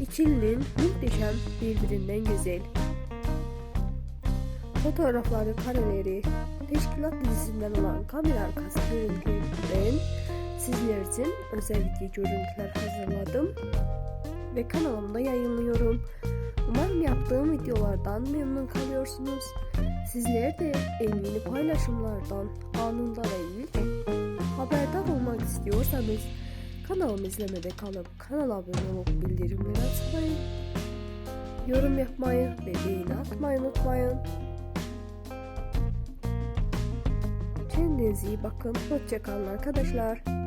İkilinin muhteşem birbirinden güzel. Fotoğrafları, kareleri, teşkilat dizisinden olan kamera arkası görüntülerinden sizler için özel video görüntüler hazırladım ve kanalımda yayınlıyorum. Umarım yaptığım videolardan memnun kalıyorsunuz. Sizler de en yeni paylaşımlardan anında ve ilk haberdar olmak istiyorsanız kanalımı izlemede kalıp kanala abone olup bildirimleri açmayı, yorum yapmayı ve beğeni atmayı unutmayın. Kendinize iyi bakın. Hoşçakalın arkadaşlar.